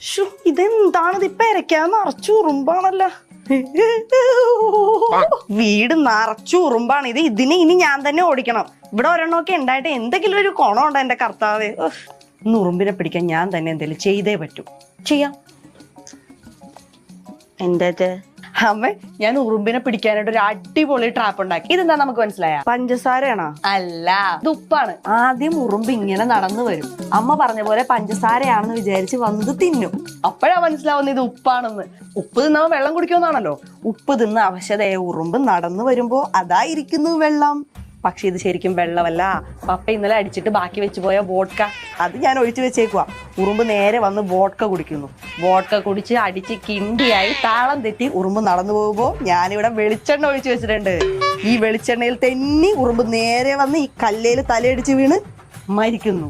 ശ്ശോ, ഇതെന്താണിത് ഇപ്പൊ ഇരയ്ക്കാൻ നിറച്ചു ഉറുമ്പാണല്ല. വീട് നിറച്ചു ഉറുമ്പാണ്. ഇത് ഇതിനെ ഇനി ഞാൻ തന്നെ ഓടിക്കണം. ഇവിടെ ഒരെണ്ണമൊക്കെ ഉണ്ടായിട്ട് എന്തെങ്കിലും ഒരു കുണമുണ്ടോ എന്റെ കർത്താവ്? ഉറുമ്പിനെ പിടിക്കാൻ ഞാൻ തന്നെ എന്തെങ്കിലും ചെയ്തേ പറ്റൂ. ചെയ്യാം. എന്താ അമ്മ ഞാൻ ഉറുമ്പിനെ പിടിക്കാനായിട്ട് ഒരു അടിപൊളി ട്രാപ്പ് ഉണ്ടാക്കി. ഇതെന്താ നമുക്ക് മനസ്സിലായ? പഞ്ചസാരയാണോ? അല്ല ഇത് ഉപ്പാണ്. ആദ്യം ഉറുമ്പ് ഇങ്ങനെ നടന്നു വരും. അമ്മ പറഞ്ഞ പോലെ പഞ്ചസാരയാണെന്ന് വിചാരിച്ച് വന്ന് തിന്നും. അപ്പോഴാ മനസ്സിലാവുന്നത് ഇത് ഉപ്പാണെന്ന്. ഉപ്പ് തിന്നാ വെള്ളം കുടിക്കുമെന്നാണല്ലോ. ഉപ്പ് തിന്ന് അവശതയെ ഉറുമ്പ് നടന്നു വരുമ്പോ അതായിരിക്കുന്നു വെള്ളം. പക്ഷെ ഇത് ശരിക്കും വെള്ളമല്ല. പപ്പ ഇന്നലെ അടിച്ചിട്ട് ബാക്കി വെച്ച് പോയ വോഡ്ക അത് ഞാൻ ഒഴിച്ചു വെച്ചേക്കുക ഉറുമ്പ് നേരെ വന്ന് വോഡ്ക കുടിക്കുന്നു. വോഡ്ക കുടിച്ച് അടിച്ച് കിണ്ടിയായി താളം തെറ്റി ഉറുമ്പ് നടന്നു പോകുമ്പോൾ ഞാനിവിടെ വെളിച്ചെണ്ണ ഒഴിച്ചു വെച്ചിട്ടുണ്ട്. ഈ വെളിച്ചെണ്ണയിൽ തെന്നി ഉറുമ്പ് നേരെ വന്ന് ഈ കല്ലയിൽ തലയടിച്ച് വീണ് മരിക്കുന്നു.